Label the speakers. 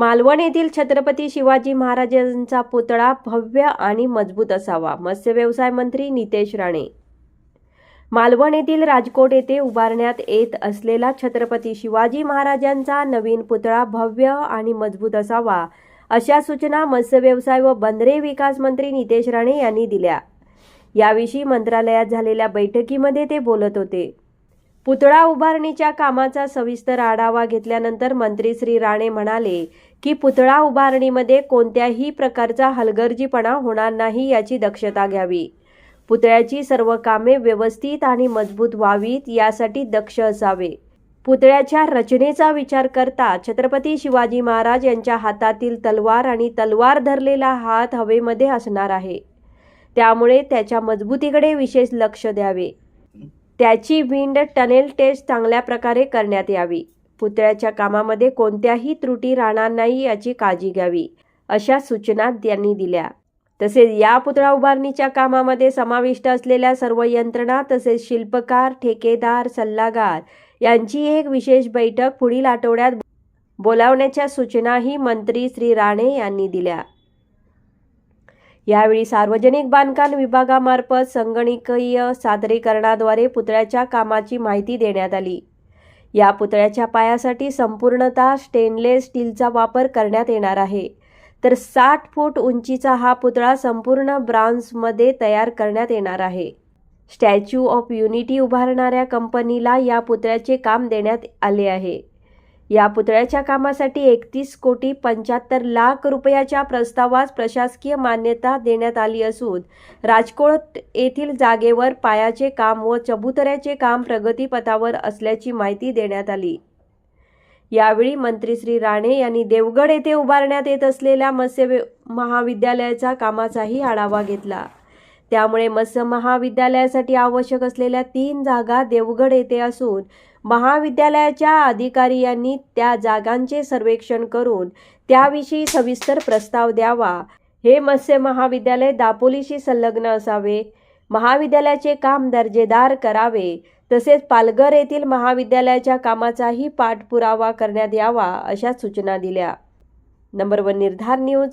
Speaker 1: मालवण येथील छत्रपती शिवाजी महाराजांचा पुतळा भव्य आणि मजबूत असावा. मत्स्य व्यवसाय मंत्री नितेश राणे. मालवण येथील राजकोट येथे उभारण्यात येत असलेला छत्रपती शिवाजी महाराजांचा नवीन पुतळा भव्य आणि मजबूत असावा अशा सूचना मत्स्य व्यवसाय व बंदरे विकास मंत्री नितेश राणे यांनी दिल्या. याविषयी मंत्रालयात झालेल्या बैठकीमध्ये ते बोलत होते. पुतळा उभारणीच्या कामाचा सविस्तर आढावा घेतल्यानंतर मंत्री श्री राणे म्हणाले की पुतळा उभारणीमध्ये कोणत्याही प्रकारचा हलगर्जीपणा होणार नाही याची दक्षता घ्यावी. पुतळ्याची सर्व कामे व्यवस्थित आणि मजबूत व्हावीत यासाठी दक्ष असावे. पुतळ्याच्या रचनेचा विचार करता छत्रपती शिवाजी महाराज यांच्या हातातील तलवार आणि तलवार धरलेला हात हवेमध्ये असणार आहे. त्यामुळे त्याच्या मजबूतीकडे विशेष लक्ष द्यावे. त्याची विंड टनेल टेस्ट चांगल्या प्रकारे करण्यात यावी. पुतळ्याच्या कामामध्ये कोणत्याही त्रुटी राहणार नाही याची काळजी घ्यावी अशा सूचना त्यांनी दिल्या. तसेच या पुतळा उभारणीच्या कामामध्ये समाविष्ट असलेल्या सर्व यंत्रणा तसेच शिल्पकार ठेकेदार सल्लागार यांची एक विशेष बैठक पुढील आठवड्यात बोलावण्याच्या सूचनाही मंत्री श्री राणे यांनी दिल्या. यावेळी सार्वजनिक बांधकाम विभागामार्फत संगणकीय सादरीकरणाद्वारे पुतळ्याच्या कामाची माहिती देण्यात आली. या पुतळ्याच्या पायासाठी संपूर्णतः स्टेनलेस स्टीलचा वापर करण्यात येणार आहे. तर साठ फूट उंचीचा हा पुतळा संपूर्ण ब्रान्झमध्ये तयार करण्यात येणार आहे. स्टॅच्यू ऑफ युनिटी उभारणाऱ्या कंपनीला या पुतळ्याचे काम देण्यात आले आहे. या पुतळ्याच्या कामासाठी एकतीस कोटी पंच्याहत्तर लाख रुपयाच्या प्रस्तावास प्रशासकीय मान्यता देण्यात आली असून राजकोट येथील जागेवर पायाचे काम व चबुतऱ्याचे काम प्रगतीपथावर असल्याची माहिती देण्यात आली. यावेळी मंत्री श्री राणे यांनी देवगड येथे उभारण्यात येत असलेल्या मत्स्य महाविद्यालयाच्या महाविद्यालयाचा कामाचाही आढावा घेतला. त्यामुळे मत्स्य महाविद्यालयासाठी आवश्यक असलेल्या तीन जागा देवगड येथे असून महाविद्यालयाच्या अधिकारी यांनी त्या जागांचे सर्वेक्षण करून त्याविषयी सविस्तर प्रस्ताव द्यावा. हे मत्स्य महाविद्यालय दापोलीशी संलग्न असावे. महाविद्यालयाचे काम दर्जेदार करावे. तसेच पालघर येथील महाविद्यालयाच्या कामाचाही पाठपुरावा करण्यात यावा अशा सूचना दिल्या. Number one Nirdhar news.